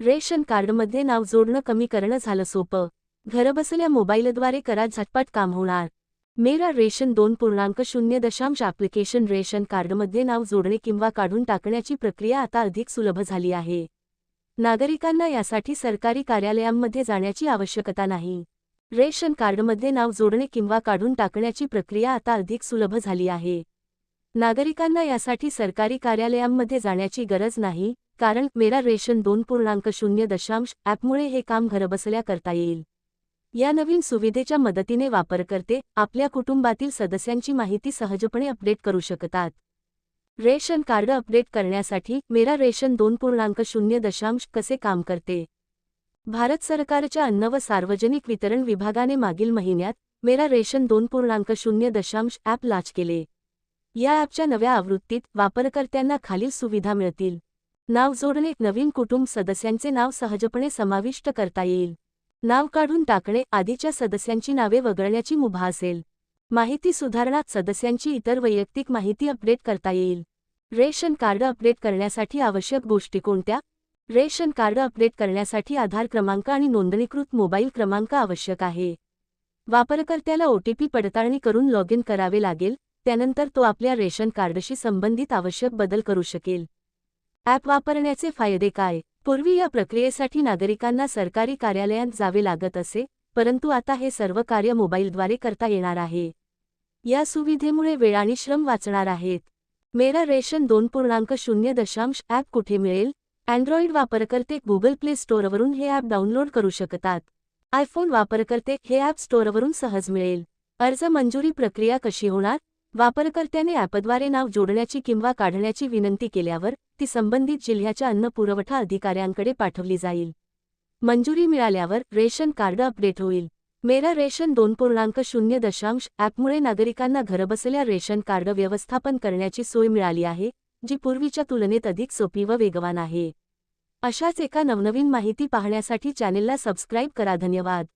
Ration कार्डमध्ये नाव जोडणं कमी करणं झालं सोपं. घरबसल्या मोबाईलद्वारे करा झटपट काम होणार. मेरा रेशन दोन पूर्णांक शून्य दशांश ॲप्लिकेशन रेशन कार्डमध्ये नाव जोडणे किंवा काढून टाकण्याची प्रक्रिया आता अधिक सुलभ झाली आहे. नागरिकांना यासाठी सरकारी कार्यालयांमध्ये जाण्याची आवश्यकता नाही. रेशन कार्डमध्ये नाव जोडणे किंवा काढून टाकण्याची प्रक्रिया आता अधिक सुलभ झाली आहे. नागरिकांना यासाठी सरकारी कार्यालयांमध्ये जाण्याची गरज नाही कारण मेरा रेशन दोन पूर्णांक शून्य दशांश ॲपमुळे हे काम घरबसल्या करता येईल. या नवीन सुविधेच्या मदतीने वापरकर्ते आपल्या कुटुंबातील सदस्यांची माहिती सहजपणे अपडेट करू शकतात. रेशन कार्ड अपडेट करण्यासाठी मेरा रेशन दोन पूर्णांक शून्य दशांश कसे काम करते? भारत सरकारच्या अन्न व सार्वजनिक वितरण विभागाने मागील महिन्यात मेरा रेशन दोन पूर्णांक शून्य दशांश ॲप लाच केले. या ॲपच्या नव्या आवृत्तीत वापरकर्त्यांना खालील सुविधा मिळतील. नाव जोडणे नवीन कुटुंब सदस्यांचे नाव सहजपणे समाविष्ट करता येईल. नाव काढून टाकणे आधीच्या सदस्यांची नावे वगळण्याची मुभा असेल. माहिती सुधारणात सदस्यांची इतर वैयक्तिक माहिती अपडेट करता येईल. रेशन कार्ड अपडेट करण्यासाठी आवश्यक गोष्टी कोणत्या? रेशन कार्ड अपडेट करण्यासाठी आधार क्रमांक आणि नोंदणीकृत मोबाईल क्रमांक आवश्यक आहे. वापरकर्त्याला ओटीपी पडताळणी करून लॉग इन करावे लागेल त्यानंतर तो आपल्या रेशन कार्डशी संबंधित आवश्यक बदल करू शकेल. ॲप वापरण्याचे फायदे काय? पूर्वी या प्रक्रियेसाठी नागरिकांना सरकारी कार्यालयात जावे लागत असे परंतु आता हे सर्व कार्य मोबाईलद्वारे करता येणार आहे. या सुविधेमुळे वेळ आणि श्रम वाचणार आहेत. मेरा रेशन दोन पूर्णांक शून्य दशांश ॲप कुठे मिळेल? अँड्रॉइड वापरकर्ते गुगल प्ले स्टोअरवरून हे ॲप डाउनलोड करू शकतात. आयफोन वापरकर्ते हे ॲप स्टोअरवरून सहज मिळेल. अर्ज मंजुरी प्रक्रिया कशी होणार? वापरकर्त्याने ॲपद्वारे नाव जोडण्याची किंवा काढण्याची विनंती केल्यावर ती संबंधित जिल्ह्याच्या अन्न पुरवठा अधिकाऱ्यांकडे पाठवली जाईल. मंजुरी मिळाल्यावर रेशन कार्ड अपडेट होईल. मेरा रेशन दोन पूर्णांक शून्य दशांश ॲपमुळे नागरिकांना घरबसल्या रेशन कार्ड व्यवस्थापन करण्याची सोय मिळाली आहे जी पूर्वीच्या तुलनेत अधिक सोपी व वेगवान आहे. अशाच एका नवनवीन माहिती पाहण्यासाठी चॅनेलला सबस्क्राईब करा. धन्यवाद.